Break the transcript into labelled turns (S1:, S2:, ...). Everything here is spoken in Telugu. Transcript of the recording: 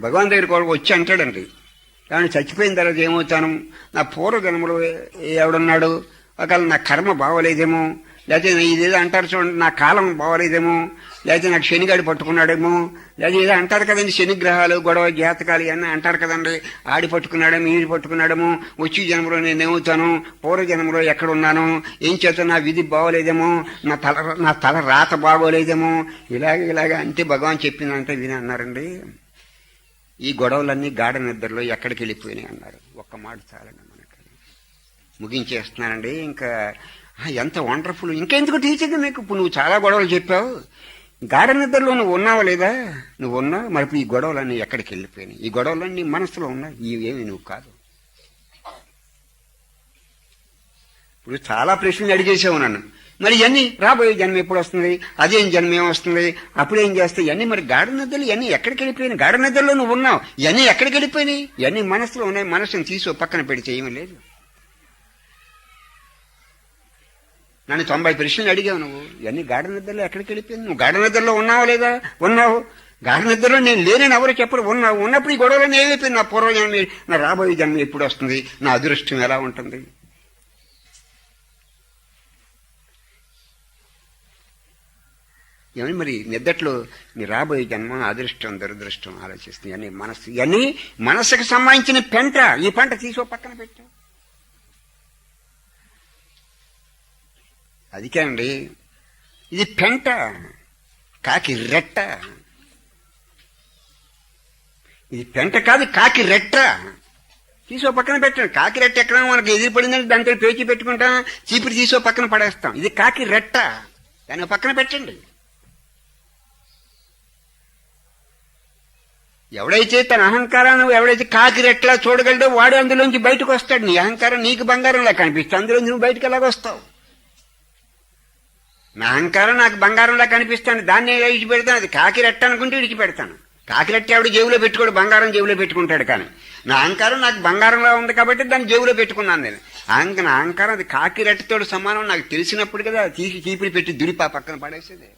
S1: భగవాన్ దగ్గరికి వాడు వచ్చి అంటాడండి. కానీ చచ్చిపోయిన తర్వాత ఏమవుతాను? నా పూర్వజన్మలో ఎవడున్నాడు? ఒకవేళ నా కర్మ బాగోలేదేమో? లేకపోతే ఇదేదో అంటారు చూడండి నా కాలం బాగోలేదేమో? లేకపోతే నాకు శనిగాడి పట్టుకున్నాడేమో? లేకపోతే ఏదో అంటారు కదండి శనిగ్రహాలు గొడవ జాతకాలు ఇవన్నీ అంటారు కదండి. ఆడి పట్టుకున్నాడేమో ఈడి పట్టుకున్నాడేమో? వచ్చి జన్మలో నేను ఏమవుతాను? పూర్వ జన్మలో ఎక్కడున్నాను? ఏం చేత నా విధి బాగోలేదేమో? నా తల నా తల రాత బాగోలేదేమో? ఇలాగ ఇలాగ అంటే భగవాన్ చెప్పిందంటే విని అన్నారండి. ఈ గొడవలన్నీ గాఢ నిద్రలో ఎక్కడికి వెళ్ళిపోయినాయి అన్నారు. ఒక్క మాట చాలండి మనకి. ముగించేస్తున్నానండి. ఇంకా ఎంత వండర్ఫుల్ ఇంకెందుకు టీచింగ్ నీకు ఇప్పుడు నువ్వు చాలా గొడవలు చెప్పావు. గాఢ నిద్రలో నువ్వు ఉన్నావా లేదా? నువ్వు ఉన్నావు మరి ఈ గొడవలన్నీ ఎక్కడికి వెళ్ళిపోయినాయి? ఈ గొడవలన్నీ మనసులో ఉన్నాయి. ఇవి నువ్వు కాదు. ఇప్పుడు చాలా ప్రశ్నలు అడిగేసావు నన్ను. మరి ఇవన్నీ రాబోయే జన్మ ఎప్పుడు వస్తుంది? అదేం జన్మ ఏం వస్తుంది? అప్పుడేం చేస్తాయి ఇవన్నీ మరి గాఢ నిద్రలు ఇవన్నీ ఎక్కడికి వెళ్ళిపోయినాయి? గాఢ నిద్రలో నువ్వు ఉన్నావు. ఇవన్నీ ఎక్కడికి వెళ్ళిపోయినాయి? ఇవన్నీ మనసులో ఉన్నాయి. మనసుని తీసుకో పక్కన పెడితే ఏమీ లేదు. నన్ను తొంభై ప్రశ్నలు అడిగావు నువ్వు. ఇవన్నీ గాఢ నిద్రలో ఎక్కడికి వెళ్ళిపోయింది నువ్వు గాఢ నిద్రలో ఉన్నావు లేదా? ఉన్నావు. గాఢ నిద్రలో నేను లేనని ఎవరు చెప్పరు. ఉన్నావు. ఉన్నప్పుడు ఈ గొడవలు ఏమైపోయింది నా పూర్వజన్మ నా రాబోయే జన్మ ఎప్పుడు వస్తుంది? నా అదృష్టం ఎలా ఉంటుంది? ఏమని మరి నిద్దట్లో మీ రాబోయే జన్మ అదృష్టం దురదృష్టం ఆలోచిస్తుంది ఇవన్నీ మనసు ఇవన్నీ మనసుకు సంబంధించిన పెంట. ఈ పంట తీసో పక్కన పెట్టు. అదికేనండి ఇది పెంట కాకి రెట్ట. ఇది పెంట కాదు కాకి రెట్ట. తీసో పక్కన పెట్టండి కాకి రెట్ట ఎక్కడ మనకి ఎదురు పడిందంటే దాంతో పేచి పెట్టుకుంటాం. చీపురు తీసో పక్కన పడేస్తాం. ఇది కాకి రెట్ట. దాన్ని పక్కన పెట్టండి. ఎవడైతే తన అహంకారాన్ని ఎవడైతే కాకి రెట్లా చూడగలడో వాడు అందులోంచి బయటకు వస్తాడు నీ అహంకారం నీకు బంగారంలా కనిపిస్తుంది. అందులో నువ్వు బయటకు ఎలాగొస్తావు? నా అహంకారం నాకు బంగారంలా కనిపిస్తాను. దాన్ని విడిచిపెడతాను అది కాకి రెట్ట అనుకుంటే విడిచిపెడతాను పెడతాను. ఎవడు జేబులో పెట్టుకోడు. బంగారం జేబులో పెట్టుకుంటాడు కానీ. నా అహంకారం నాకు బంగారంలా ఉంది కాబట్టి దాన్ని జేబులో పెట్టుకున్నాను నేను. అహంక నా అహంకారం అది కాకి రెట్టతోడు సమానం. నాకు తెలిసినప్పుడు కదా తీసి చీపులు పెట్టి దురిపా పక్కన పడేసేది.